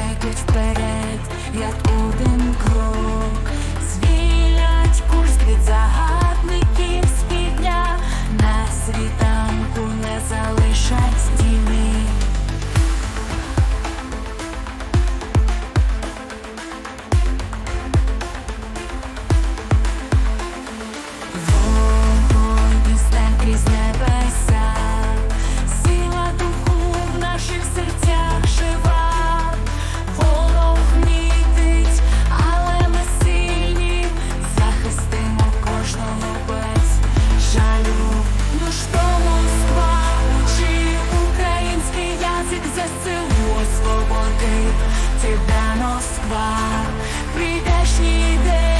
кроків вперед, як один крок. ЗСУ свободи, тебе Москва, прийдешній день.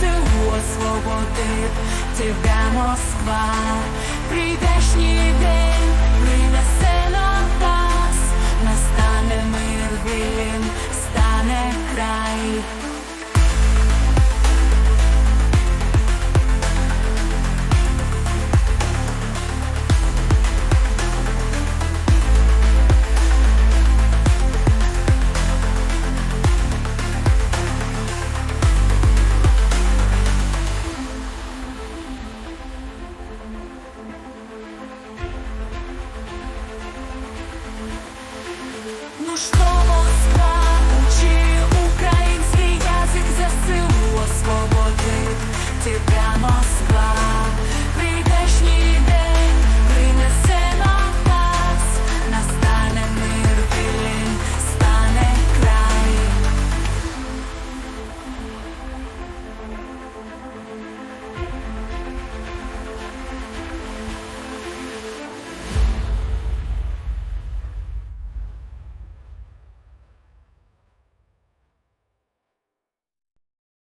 силу освободит тебя Москва. Прийдешній день принесе на вас, настане мир, він стане край. estou.